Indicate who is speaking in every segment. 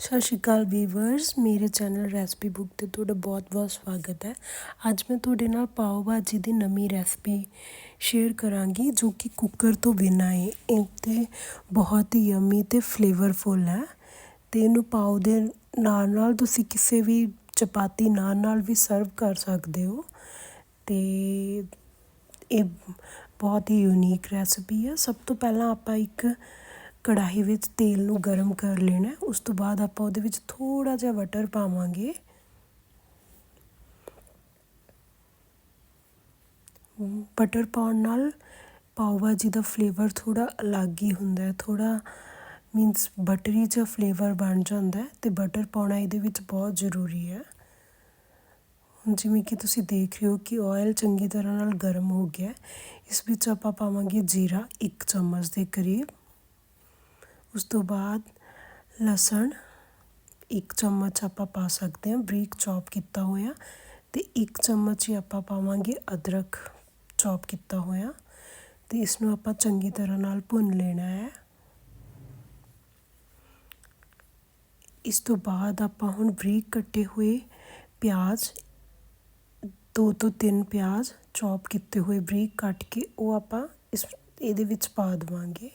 Speaker 1: ਸਤਿ ਸ਼੍ਰੀ ਅਕਾਲ ਵੀਵਰਸ, ਮੇਰੇ channel recipe book ਤੇ ਤੁਹਾਡਾ ਬਹੁਤ-ਬਹੁਤ ਸਵਾਗਤ ਹੈ। ਅੱਜ ਮੈਂ ਤੁਹਾਡੇ ਨਾਲ ਪਾਓ ਭਾਜੀ ਦੀ ਨਵੀਂ ਰੈਸਪੀ ਸ਼ੇਅਰ ਕਰਾਂਗੀ, ਜੋ ਕਿ ਕੁੱਕਰ ਤੋਂ ਬਿਨਾਂ ਹੈ। ਇਹ ਤੇ ਬਹੁਤ ਹੀ ਯਮੀ ਤੇ ਫਲੇਵਰਫੁਲ ਹੈ। ਤੇ ਇਹਨੂੰ ਪਾਓ ਦੇ ਨਾਲ ਨਾਲ ਤੁਸੀਂ ਕਿਸੇ ਵੀ ਚਪਾਤੀ ਨਾਲ ਨਾਲ ਵੀ ਸਰਵ ਕਰ ਸਕਦੇ ਹੋ। ਤੇ ਇਹ ਬਹੁਤ ਹੀ ਯੂਨੀਕ ਰੈਸਪੀ ਹੈ। ਸਭ ਤੋਂ ਪਹਿਲਾਂ ਆਪਾਂ ਇੱਕ ਕੜਾਹੀ ਵਿੱਚ ਤੇਲ ਨੂੰ ਗਰਮ ਕਰ ਲੈਣਾ ਉਸ ਤੋਂ ਬਾਅਦ ਆਪਾਂ ਉਹਦੇ ਵਿੱਚ ਥੋੜ੍ਹਾ ਜਿਹਾ ਬਟਰ ਪਾਵਾਂਗੇ। ਬਟਰ ਪਾਉਣ ਨਾਲ ਪਾਓ ਭਾਜੀ ਦਾ ਫਲੇਵਰ ਥੋੜ੍ਹਾ ਅਲੱਗ ਹੀ ਹੁੰਦਾ ਹੈ। ਥੋੜਾ ਮੀਨਸ ਬਟਰੀ ਜਿਹਾ ਫਲੇਵਰ ਬਣ ਜਾਂਦਾ ਅਤੇ ਬਟਰ ਪਾਉਣਾ ਇਹਦੇ ਵਿੱਚ ਬਹੁਤ ਜ਼ਰੂਰੀ ਹੈ। ਜਿਵੇਂ ਕਿ ਤੁਸੀਂ ਦੇਖ ਰਹੇ ਹੋ ਕਿ ਆਇਲ ਚੰਗੀ ਤਰ੍ਹਾਂ ਨਾਲ ਗਰਮ ਹੋ ਗਿਆ ਇਸ ਵਿੱਚ ਆਪਾਂ ਪਾਵਾਂਗੇ ਜੀਰਾ 1 ਚਮਚ ਦੇ ਕਰੀਬ। ਉਸ ਤੋਂ ਬਾਅਦ ਲਸਣ ਇੱਕ ਚਮਚ ਆਪਾਂ ਪਾ ਸਕਦੇ ਹਾਂ, ਬਰੀਕ ਚੌਪ ਕੀਤਾ ਹੋਇਆ ਤੇ ਇੱਕ ਚਮਚ ਹੀ ਆਪਾਂ ਪਾਵਾਂਗੇ ਅਦਰਕ ਚੌਪ ਕੀਤਾ ਹੋਇਆ ਤੇ ਇਸ ਨੂੰ ਆਪਾਂ ਚੰਗੀ ਤਰ੍ਹਾਂ ਨਾਲ ਭੁੰਨ ਲੈਣਾ ਹੈ। ਇਸ ਤੋਂ ਬਾਅਦ ਆਪਾਂ ਹੁਣ ਬਰੀਕ ਕੱਟੇ ਹੋਏ ਪਿਆਜ਼, ਦੋ ਤੋਂ ਤਿੰਨ ਪਿਆਜ਼ ਚੌਪ ਕੀਤੇ ਹੋਏ ਬਰੀਕ ਕੱਟ ਕੇ ਉਹ ਆਪਾਂ ਇਸ, ਇਹਦੇ ਵਿੱਚ ਪਾ ਦੇਵਾਂਗੇ।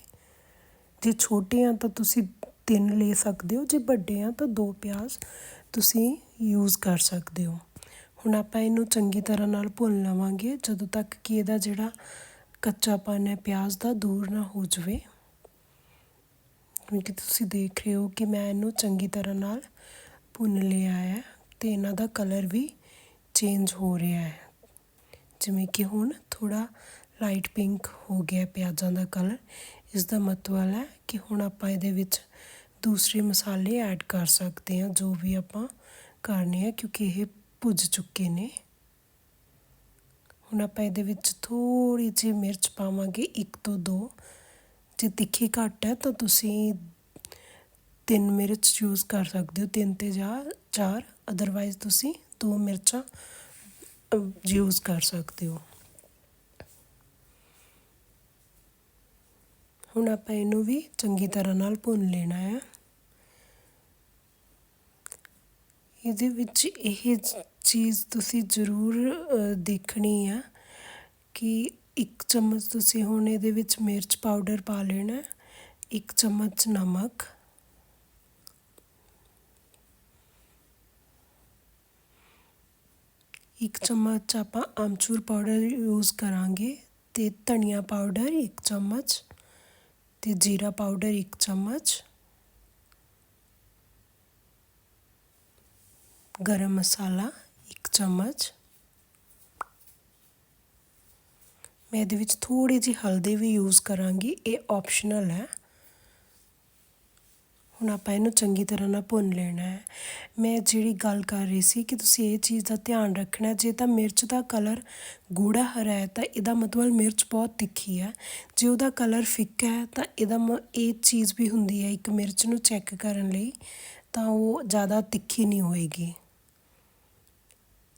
Speaker 1: ਜੇ ਛੋਟੇ ਆ ਤਾਂ ਤੁਸੀਂ ਤਿੰਨ ਲੈ ਸਕਦੇ ਹੋ, ਜੇ ਵੱਡੇ ਆ ਤਾਂ ਦੋ ਪਿਆਜ਼ ਤੁਸੀਂ ਯੂਜ਼ ਕਰ ਸਕਦੇ ਹੋ। ਹੁਣ ਆਪਾਂ ਇਹਨੂੰ ਚੰਗੀ ਤਰ੍ਹਾਂ ਨਾਲ ਭੁੰਨ ਲਵਾਂਗੇ, ਜਦੋਂ ਤੱਕ ਕਿ ਇਹਦਾ ਜਿਹੜਾ ਕੱਚਾਪਨ ਹੈ, ਪਿਆਜ਼ ਦਾ ਦੂਰ ਨਾ ਹੋ ਜਾਵੇ। ਕਿਉਂਕਿ ਤੁਸੀਂ ਦੇਖ ਰਹੇ ਹੋ ਕਿ ਮੈਂ ਇਹਨੂੰ ਚੰਗੀ ਤਰ੍ਹਾਂ ਨਾਲ ਭੁੰਨ ਲਿਆ ਹੈ ਤੇ ਇਹਨਾਂ ਦਾ ਕਲਰ ਵੀ ਚੇਂਜ ਹੋ ਰਿਹਾ ਹੈ। ਜਿਵੇਂ ਕਿ ਹੁਣ ਥੋੜਾ ਲਾਈਟ ਪਿੰਕ ਹੋ ਗਿਆ ਪਿਆਜ਼ਾਂ ਦਾ ਕਲਰ। ਇਸ ਦਾ ਮਤਲਬ ਹੈ ਕਿ ਹੁਣ ਆਪਾਂ ਇਹਦੇ ਵਿੱਚ ਦੂਸਰੇ ਮਸਾਲੇ ਐਡ ਕਰ ਸਕਦੇ ਹਾਂ ਜੋ ਵੀ ਆਪਾਂ ਕਰਨੇ ਆ, ਕਿਉਂਕਿ ਇਹ ਭੁੱਜ ਚੁੱਕੇ ਨੇ। ਹੁਣ ਆਪਾਂ ਇਹਦੇ ਵਿੱਚ ਥੋੜੀ ਜਿਹੀ ਮਿਰਚ ਪਾਵਾਂਗੇ, ਇੱਕ ਤੋਂ ਦੋ। ਜੇ ਤਿੱਖੀ ਘੱਟ ਹੈ ਤਾਂ ਤੁਸੀਂ ਤਿੰਨ ਮਿਰਚ ਯੂਜ਼ ਕਰ ਸਕਦੇ ਹੋ, ਤਿੰਨ ਤੇ ਜਾਂ ਚਾਰ। ਅਦਰਵਾਈਜ਼ ਤੁਸੀਂ ਦੋ ਮਿਰਚਾਂ ਯੂਜ਼ ਕਰ ਸਕਦੇ ਹੋ। ਹੁਣ ਆਪਾਂ ਇਹਨੂੰ ਵੀ ਚੰਗੀ ਤਰ੍ਹਾਂ ਨਾਲ ਭੁੰਨ ਲੈਣਾ ਹੈ ਇਹਦੇ ਵਿੱਚ ਇਹ ਚੀਜ਼ ਤੁਸੀਂ ਜ਼ਰੂਰ ਦੇਖਣੀ ਆ ਕਿ ਇੱਕ ਚਮਚ ਤੁਸੀਂ ਹੁਣ ਇਹਦੇ ਵਿੱਚ ਮਿਰਚ ਪਾਊਡਰ ਪਾ ਲੈਣਾ, ਇੱਕ ਚਮਚ ਨਮਕ। ਇੱਕ ਚਮਚ ਆਪਾਂ ਆਮਚੂਰ ਪਾਊਡਰ ਯੂਜ਼ ਕਰਾਂਗੇ ਤੇ ਧਨੀਆ ਪਾਊਡਰ ਇੱਕ ਚਮਚ। ਤੇ ਜੀਰਾ ਪਾਊਡਰ 1 ਚਮਚ। ਗਰਮ ਮਸਾਲਾ 1 ਚਮਚ। ਮੈਂ ਇਹਦੇ ਵਿੱਚ ਥੋੜੀ ਜਿਹੀ ਹਲਦੀ ਵੀ ਯੂਜ਼ ਕਰਾਂਗੀ, ਇਹ ਆਪਸ਼ਨਲ ਹੈ। ਹੁਣ ਆਪਾਂ ਇਹਨੂੰ ਚੰਗੀ ਤਰ੍ਹਾਂ ਨਾਲ ਭੁੰਨ ਲੈਣਾ ਹੈ। ਮੈਂ ਜਿਹੜੀ ਗੱਲ ਕਰ ਰਹੀ ਸੀ ਕਿ ਤੁਸੀਂ ਇਹ ਚੀਜ਼ ਦਾ ਧਿਆਨ ਰੱਖਣਾ ਜੇ ਤਾਂ ਮਿਰਚ ਦਾ ਕਲਰ ਗੂੜਾ ਹਰਾ ਹੈ, ਤਾਂ ਇਹਦਾ ਮਤਲਬ ਮਿਰਚ ਬਹੁਤ ਤਿੱਖੀ ਹੈ। ਜੇ ਉਹਦਾ ਕਲਰ ਫਿੱਕਾ ਹੈ, ਤਾਂ ਇਹਦਾ ਮ, ਇਹ ਚੀਜ਼ ਵੀ ਹੁੰਦੀ ਹੈ ਇੱਕ ਮਿਰਚ ਨੂੰ ਚੈੱਕ ਕਰਨ ਲਈ, ਤਾਂ ਉਹ ਜ਼ਿਆਦਾ ਤਿੱਖੀ ਨਹੀਂ ਹੋਏਗੀ।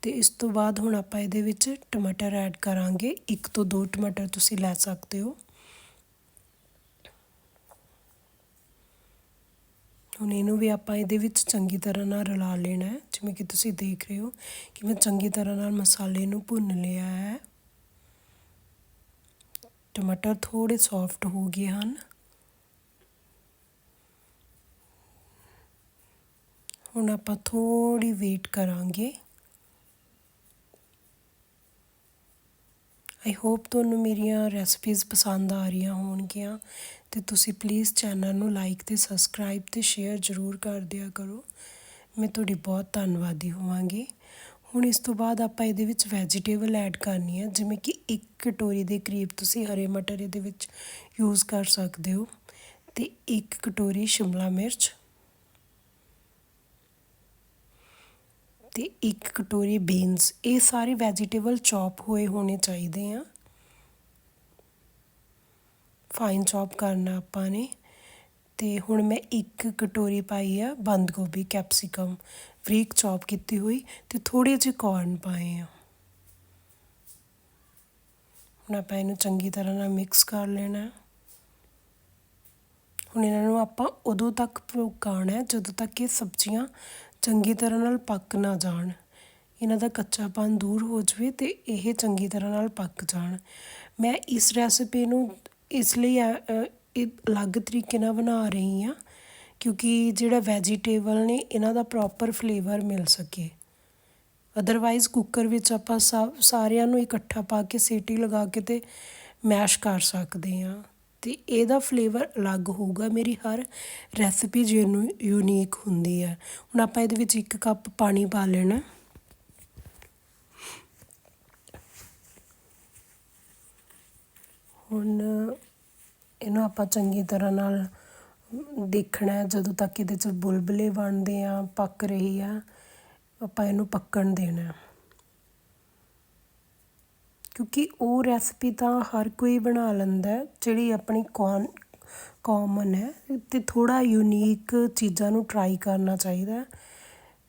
Speaker 1: ਤੇ ਇਸ ਤੋਂ ਬਾਅਦ ਹੁਣ ਆਪਾਂ ਇਹਦੇ ਵਿੱਚ ਟਮਾਟਰ ਐਡ ਕਰਾਂਗੇ। ਇੱਕ ਤੋਂ ਦੋ ਟਮਾਟਰ ਤੁਸੀਂ ਲੈ ਸਕਦੇ ਹੋ। ਹੁਣ ਇਹਨੂੰ ਵੀ ਆਪਾਂ ਇਹਦੇ ਵਿੱਚ ਚੰਗੀ ਤਰ੍ਹਾਂ ਨਾਲ ਰਲਾ ਲੈਣਾ ਹੈ। ਜਿਵੇਂ ਕਿ ਤੁਸੀਂ ਦੇਖ ਰਹੇ ਹੋ ਕਿ ਮੈਂ ਚੰਗੀ ਤਰ੍ਹਾਂ ਨਾਲ ਮਸਾਲੇ ਨੂੰ ਭੁੰਨ ਲਿਆ ਹੈ। ਟਮਾਟਰ ਥੋੜੇ ਸੌਫਟ ਹੋ ਗਏ ਹਨ। ਹੁਣ ਆਪਾਂ ਥੋੜੀ ਵੇਟ ਕਰਾਂਗੇ। ਆਈ ਹੋਪ ਤੁਹਾਨੂੰ ਮੇਰੀਆਂ ਰੈਸਪੀਜ਼ ਪਸੰਦ ਆ ਰਹੀਆਂ ਹੋਣਗੀਆਂ। ਅਤੇ ਤੁਸੀਂ ਪਲੀਜ਼ ਚੈਨਲ ਨੂੰ ਲਾਈਕ ਅਤੇ ਸਬਸਕ੍ਰਾਈਬ ਅਤੇ ਸ਼ੇਅਰ ਜ਼ਰੂਰ ਕਰ ਦਿਆ ਕਰੋ। ਮੈਂ ਤੁਹਾਡੀ ਬਹੁਤ ਧੰਨਵਾਦੀ ਹੋਵਾਂਗੀ। ਹੁਣ ਇਸ ਤੋਂ ਬਾਅਦ ਆਪਾਂ ਇਹਦੇ ਵਿੱਚ ਵੈਜੀਟੇਬਲ ਐਡ ਕਰਨੀ ਹੈ, ਜਿਵੇਂ ਕਿ ਇੱਕ ਕਟੋਰੀ ਦੇ ਕਰੀਬ ਤੁਸੀਂ ਹਰੇ ਮਟਰ ਇਹਦੇ ਵਿੱਚ ਯੂਜ਼ ਕਰ ਸਕਦੇ ਹੋ। ਅਤੇ ਇੱਕ ਕਟੋਰੀ ਸ਼ਿਮਲਾ ਮਿਰਚ। ਤੇ ਇੱਕ ਕਟੋਰੀ ਬੀਨਸ ਇਹ ਸਾਰੇ ਵੈਜੀਟੇਬਲ ਚੌਪ ਹੋਏ ਹੋਣੇ ਚਾਹੀਦੇ ਆ। ਫਾਈਨ ਚੌਪ ਕਰਨਾ ਆਪਾਂ ਨੇ। ਅਤੇ ਹੁਣ ਮੈਂ ਇੱਕ ਕਟੋਰੀ ਪਾਈ ਆ ਬੰਦ ਗੋਭੀ ਕੈਪਸਿਕਮ ਬਰੀਕ ਚੌਪ ਕੀਤੀ ਹੋਈ ਅਤੇ ਥੋੜ੍ਹੇ ਜਿਹੇ ਕੌਰਨ ਪਾਏ ਆ। ਹੁਣ ਆਪਾਂ ਇਹਨੂੰ ਚੰਗੀ ਤਰ੍ਹਾਂ ਨਾਲ ਮਿਕਸ ਕਰ ਲੈਣਾ। ਹੁਣ ਇਹਨਾਂ ਨੂੰ ਆਪਾਂ ਉਦੋਂ ਤੱਕ ਪਕਾਉਣਾ ਜਦੋਂ ਤੱਕ ਇਹ ਸਬਜ਼ੀਆਂ ਚੰਗੀ ਤਰ੍ਹਾਂ ਨਾਲ ਪੱਕ ਨਾ ਜਾਣ। ਇਹਨਾਂ ਦਾ ਕੱਚਾਪਨ ਦੂਰ ਹੋ ਜਾਵੇ ਤੇ ਇਹ ਚੰਗੀ ਤਰ੍ਹਾਂ ਨਾਲ ਪੱਕ ਜਾਣ। ਮੈਂ ਇਸ ਰੈਸਪੀ ਨੂੰ ਇਸ ਲਈ ਇਹ ਅਲੱਗ ਤਰੀਕੇ ਨਾਲ ਬਣਾ ਰਹੀ ਹਾਂ, ਕਿਉਂਕਿ ਜਿਹੜਾ ਵੈਜੀਟੇਬਲ ਨੇ, ਇਹਨਾਂ ਦਾ ਪ੍ਰੋਪਰ ਫਲੇਵਰ ਮਿਲ ਸਕੇ। ਅਦਰਵਾਈਜ਼ ਕੁੱਕਰ ਵਿੱਚ ਆਪਾਂ ਸਭ ਸਾਰਿਆਂ ਨੂੰ ਇਕੱਠਾ ਪਾ ਕੇ ਸੀਟੀ ਲਗਾ ਕੇ ਤੇ ਮੈਸ਼ ਕਰ ਸਕਦੇ ਹਾਂ। ਤੇ ਇਹਦਾ ਫਲੇਵਰ ਅਲੱਗ ਹੋਊਗਾ, ਮੇਰੀ ਹਰ ਰੈਸਿਪੀ ਜਿਹਨੂੰ ਯੂਨੀਕ ਹੁੰਦੀ ਹੈ। ਹੁਣ ਆਪਾਂ ਇਹਦੇ ਵਿੱਚ ਇੱਕ ਕੱਪ ਪਾਣੀ ਪਾ ਲੈਣਾ। ਹੁਣ ਇਹਨੂੰ ਆਪਾਂ ਚੰਗੀ ਤਰ੍ਹਾਂ ਨਾਲ ਦੇਖਣਾ ਜਦੋਂ ਤੱਕ ਇਹਦੇ 'ਚ ਬੁਲਬੁਲੇ ਬਣਦੇ ਆ, ਪੱਕ ਰਹੀ ਆ, ਆਪਾਂ ਇਹਨੂੰ ਪੱਕਣ ਦੇਣਾ ਕਿਉਂਕਿ ਉਹ ਰੈਸਪੀ ਤਾਂ ਹਰ ਕੋਈ ਬਣਾ ਲੈਂਦਾ ਜਿਹੜੀ ਆਪਣੀ ਕੌਨ ਕਾਮਨ ਹੈ ਤੇ ਥੋੜਾ ਯੂਨੀਕ ਚੀਜ਼ਾਂ ਨੂੰ ਟਰਾਈ ਕਰਨਾ ਚਾਹੀਦਾ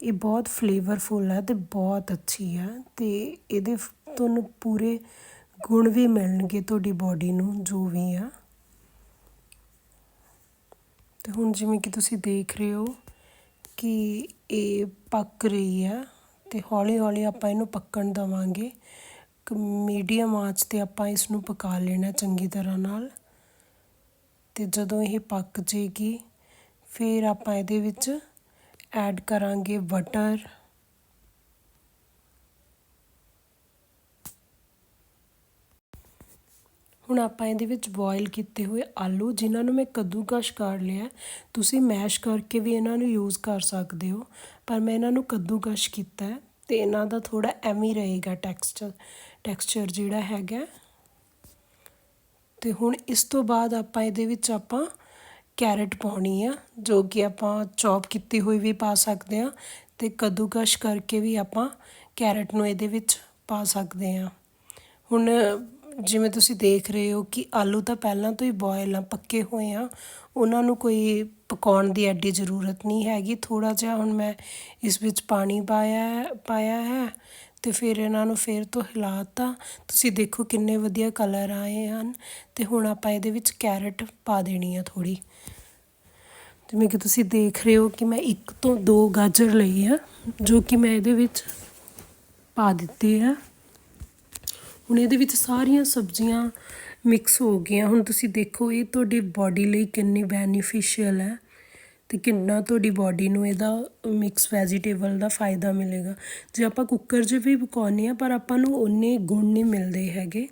Speaker 1: ਇਹ ਬਹੁਤ ਫਲੇਵਰਫੁਲ ਹੈ ਤੇ ਬਹੁਤ ਅੱਛੀ ਹੈ ਤੇ ਇਹਦੇ ਤੁਹਾਨੂੰ ਪੂਰੇ ਗੁਣ ਵੀ ਮਿਲਣਗੇ ਤੁਹਾਡੀ ਬਾਡੀ ਨੂੰ, ਜੋ ਵੀ ਆ। ਤੇ ਹੁਣ ਜਿਵੇਂ ਕਿ ਤੁਸੀਂ ਦੇਖ ਰਹੇ ਹੋ ਕਿ ਇਹ ਪੱਕ ਰਹੀ ਆ ਤੇ ਹੌਲੀ ਹੌਲੀ ਆਪਾਂ ਇਹਨੂੰ ਪੱਕਣ ਦੇਵਾਂਗੇ। ਮੀਡੀਅਮ ਆਂਚ ਤੇ ਆਪਾਂ ਇਸ ਨੂੰ ਪਕਾ ਲੈਣਾ ਚੰਗੀ ਤਰ੍ਹਾਂ ਨਾਲ। ਤੇ ਜਦੋਂ ਇਹ ਪੱਕ ਜੇਗੀ, ਫਿਰ ਆਪਾਂ ਇਹਦੇ ਵਿੱਚ ਐਡ ਕਰਾਂਗੇ ਬਟਰ ਹੁਣ ਆਪਾਂ ਇਹਦੇ ਵਿੱਚ ਬੋਇਲ ਕੀਤੇ ਹੋਏ ਆਲੂ, ਜਿਨ੍ਹਾਂ ਨੂੰ ਮੈਂ ਕੱਦੂਕਸ਼ ਕਰ ਲਿਆ ਤੁਸੀਂ ਮੈਸ਼ ਕਰਕੇ ਵੀ ਇਹਨਾਂ ਨੂੰ ਯੂਜ਼ ਕਰ ਸਕਦੇ ਹੋ, ਪਰ ਮੈਂ ਇਹਨਾਂ ਨੂੰ ਕੱਦੂਕਸ਼ ਕੀਤਾ ਹੈ ਤੇ ਇਹਨਾਂ ਦਾ ਥੋੜਾ ਐਵੇਂ ਰਹੇਗਾ ਟੈਕਸਚਰ ਟੈਕਸਚਰ ਜਿਹੜਾ ਹੈਗਾ। ਤੇ ਹੁਣ ਇਸ ਤੋਂ ਬਾਅਦ ਆਪਾਂ ਇਹਦੇ ਵਿੱਚ ਆਪਾਂ ਕੈਰਟ ਪਾਉਣੀ ਆ, ਜੋ ਕਿ ਆਪਾਂ ਚੌਪ ਕੀਤੀ ਹੋਈ ਵੀ ਪਾ ਸਕਦੇ ਆ ਤੇ ਕੱਦੂਕਸ਼ ਕਰਕੇ ਵੀ ਆਪਾਂ ਕੈਰਟ ਨੂੰ ਇਹਦੇ ਵਿੱਚ ਪਾ ਸਕਦੇ ਆ ਹੁਣ ਜਿਵੇਂ ਤੁਸੀਂ ਦੇਖ ਰਹੇ ਹੋ ਕਿ ਆਲੂ ਤਾਂ ਪਹਿਲਾਂ ਤੋਂ ਹੀ ਬੋਇਲ ਆ, ਪੱਕੇ ਹੋਏ ਆ। ਉਹਨਾਂ ਨੂੰ ਕੋਈ ਪਕਾਉਣ ਦੀ ਐਡੀ ਜ਼ਰੂਰਤ ਨਹੀਂ ਹੈਗੀ। ਥੋੜਾ ਜਿਹਾ ਹੁਣ ਮੈਂ ਇਸ ਵਿੱਚ ਪਾਣੀ ਪਾਇਆ ਪਾਇਆ ਹੈ ਤੇ ਫਿਰ ਇਹਨਾਂ ਨੂੰ ਫਿਰ ਤੋਂ ਹਿਲਾਤਾ। ਤੁਸੀਂ ਦੇਖੋ ਕਿੰਨੇ ਵਧੀਆ ਕਲਰ ਆਏ ਹਨ ਤੇ ਹੁਣ ਆਪਾਂ ਇਹਦੇ ਵਿੱਚ ਕੈਰਟ ਪਾ ਦੇਣੀ ਆ ਥੋੜੀ ਜਿਵੇਂ ਕਿ ਤੁਸੀਂ ਦੇਖ ਰਹੇ ਹੋ ਕਿ ਮੈਂ ਇੱਕ ਤੋਂ ਦੋ ਗਾਜਰ ਲਈ ਆ, ਜੋ ਕਿ ਮੈਂ ਇਹਦੇ ਵਿੱਚ ਪਾ ਦਿੱਤੇ ਆ। ਹੁਣ ਇਹਦੇ ਵਿੱਚ ਸਾਰੀਆਂ ਸਬਜ਼ੀਆਂ ਮਿਕਸ ਹੋ ਗਈਆਂ। ਹੁਣ ਤੁਸੀਂ ਦੇਖੋ, ਇਹ ਤੁਹਾਡੀ ਬਾਡੀ ਲਈ ਕਿੰਨੀ ਬੈਨੀਫੀਸ਼ੀਅਲ ਹੈ ਤੇ ਕਿੰਨਾ ਤੁਹਾਡੀ ਬਾਡੀ ਨੂੰ ਇਹਦਾ ਮਿਕਸ ਵੈਜੀਟੇਬਲ ਦਾ ਫਾਇਦਾ ਮਿਲੇਗਾ। ਜੇ ਆਪਾਂ ਕੁੱਕਰ 'ਚ ਵੀ ਪਕਾਉਂਦੇ ਆ ਪਰ ਆਪਾਂ ਨੂੰ ਉਨੇ ਗੁਣ ਨਹੀਂ ਮਿਲਦੇ ਹੈਗੇ।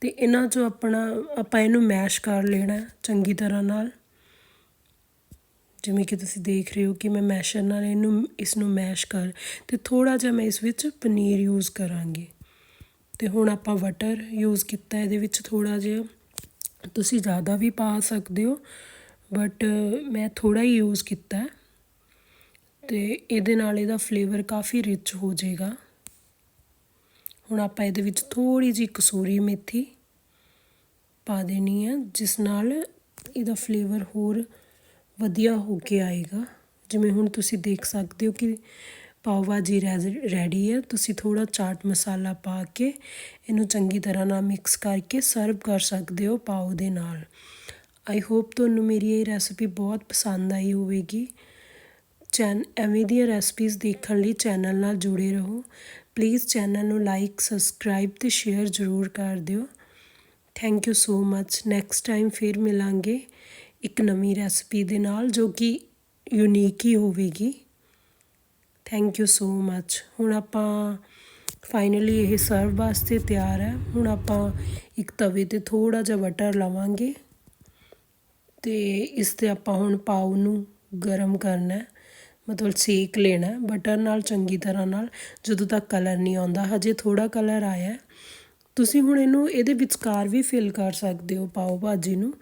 Speaker 1: ਤੇ ਇਹਨਾਂ 'ਚੋਂ ਆਪਣਾ, ਆਪਾਂ ਇਹਨੂੰ ਮੈਸ਼ ਕਰ ਲੈਣਾ ਚੰਗੀ ਤਰ੍ਹਾਂ ਨਾਲ। ਜਿਵੇਂ ਕਿ ਤੁਸੀਂ ਦੇਖ ਰਹੇ ਹੋ ਕਿ ਮੈਂ ਮੈਸ਼ਰ ਨਾਲ ਇਹਨੂੰ, ਇਸ ਨੂੰ ਮੈਸ਼ ਕਰ ਤੇ ਥੋੜਾ ਜਿਹਾ ਮੈਂ ਇਸ ਵਿੱਚ ਪਨੀਰ ਯੂਜ਼ ਕਰਾਂਗੀ। ਅਤੇ ਹੁਣ ਆਪਾਂ ਬਟਰ ਯੂਜ਼ ਕੀਤਾ, ਇਹਦੇ ਵਿੱਚ ਥੋੜ੍ਹਾ ਜਿਹਾ ਤੁਸੀਂ ਜ਼ਿਆਦਾ ਵੀ ਪਾ ਸਕਦੇ ਹੋ ਬਟ ਮੈਂ ਥੋੜ੍ਹਾ ਹੀ ਯੂਜ਼ ਕੀਤਾ ਅਤੇ ਇਹਦੇ ਨਾਲ ਇਹਦਾ ਫਲੇਵਰ ਕਾਫੀ ਰਿਚ ਹੋ ਜਾਏਗਾ। ਹੁਣ ਆਪਾਂ ਇਹਦੇ ਵਿੱਚ ਥੋੜ੍ਹੀ ਜਿਹੀ ਕਸੂਰੀ ਮੇਥੀ ਪਾ ਦੇਣੀ ਹੈ, ਜਿਸ ਨਾਲ ਇਹਦਾ ਫਲੇਵਰ ਹੋਰ ਵਧੀਆ ਹੋ ਕੇ ਆਏਗਾ। ਜਿਵੇਂ ਹੁਣ ਤੁਸੀਂ ਦੇਖ ਸਕਦੇ ਹੋ ਕਿ ਪਾਓ ਭਾਜੀ ਰੈਡੀ ਹੈ। ਤੁਸੀਂ ਥੋੜਾ ਚਾਟ ਮਸਾਲਾ ਪਾ ਕੇ ਇਹਨੂੰ ਚੰਗੀ ਤਰ੍ਹਾਂ ਨਾਲ ਮਿਕਸ ਕਰਕੇ ਸਰਵ ਕਰ ਸਕਦੇ ਹੋ ਪਾਓ ਦੇ ਨਾਲ। ਆਈ ਹੋਪ ਤੁਹਾਨੂੰ ਮੇਰੀ ਇਹ ਰੈਸਪੀ ਬਹੁਤ ਪਸੰਦ ਆਈ ਹੋਵੇਗੀ। ਚੈਨ, ਐਵੇਂ ਦੀਆਂ ਰੈਸਪੀਜ਼ ਦੇਖਣ ਲਈ ਚੈਨਲ ਨਾਲ ਜੁੜੇ ਰਹੋ। ਪਲੀਜ਼ ਚੈਨਲ ਨੂੰ ਲਾਈਕ ਸਬਸਕ੍ਰਾਈਬ ਤੇ ਸ਼ੇਅਰ ਜ਼ਰੂਰ ਕਰ ਦਿਓ। Thank you so much next time ਫਿਰ ਮਿਲਾਂਗੇ ਇੱਕ ਨਵੀਂ ਰੈਸਪੀ ਦੇ ਨਾਲ ਜੋ ਕਿ ਯੂਨੀਕ ਹੀ ਹੋਵੇਗੀ। ਥੈਂਕ ਯੂ ਸੋ ਮੱਚ ਹੁਣ ਆਪਾਂ ਫਾਈਨਲੀ ਇਹ ਸਰਵ ਵਾਸਤੇ ਤਿਆਰ ਹੈ। ਹੁਣ ਆਪਾਂ ਇੱਕ ਤਵੇ ਤੇ ਥੋੜਾ ਜਿਹਾ ਬਟਰ ਲਵਾਂਗੇ। ਤੇ ਇਸ ਤੇ ਆਪਾਂ ਹੁਣ ਪਾਉ ਨੂੰ ਗਰਮ ਕਰਨਾ ਹੈ। ਮਤਲਬ ਸੇਕ ਲੈਣਾ ਬਟਰ ਨਾਲ ਚੰਗੀ ਤਰ੍ਹਾਂ ਨਾਲ। ਜਦੋਂ ਤੱਕ ਕਲਰ ਨਹੀਂ ਆਉਂਦਾ, ਹਜੇ ਥੋੜਾ ਕਲਰ ਆਇਆ ਤੁਸੀਂ ਹੁਣ ਇਹਨੂੰ ਇਹਦੇ ਵਿਚਕਾਰ ਵੀ ਫਿਲ ਕਰ ਸਕਦੇ ਹੋ ਪਾਓ ਭਾਜੀ ਨੂੰ।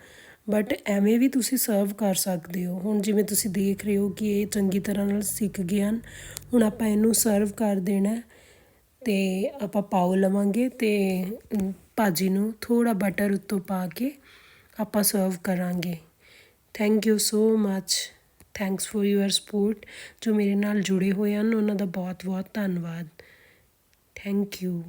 Speaker 1: ਬਟ ਐਵੇਂ ਵੀ ਤੁਸੀਂ ਸਰਵ ਕਰ ਸਕਦੇ ਹੋ। ਹੁਣ ਜਿਵੇਂ ਤੁਸੀਂ ਦੇਖ ਰਹੇ ਹੋ ਕਿ ਇਹ ਚੰਗੀ ਤਰ੍ਹਾਂ ਨਾਲ ਸਿੱਕ ਗਏ ਹਨ। ਹੁਣ ਆਪਾਂ ਇਹਨੂੰ ਸਰਵ ਕਰ ਦੇਣਾ ਤੇ ਆਪਾਂ ਪਾਓ ਲਵਾਂਗੇ ਤੇ ਭਾਜੀ ਨੂੰ ਥੋੜਾ ਬਟਰ ਉੱਤੋਂ ਪਾ ਕੇ ਆਪਾਂ ਸਰਵ ਕਰਾਂਗੇ। Thank you so much thanks for your support ਜੋ ਮੇਰੇ ਨਾਲ ਜੁੜੇ ਹੋਏ ਹਨ, ਉਹਨਾਂ ਦਾ ਬਹੁਤ ਬਹੁਤ ਧੰਨਵਾਦ। Thank you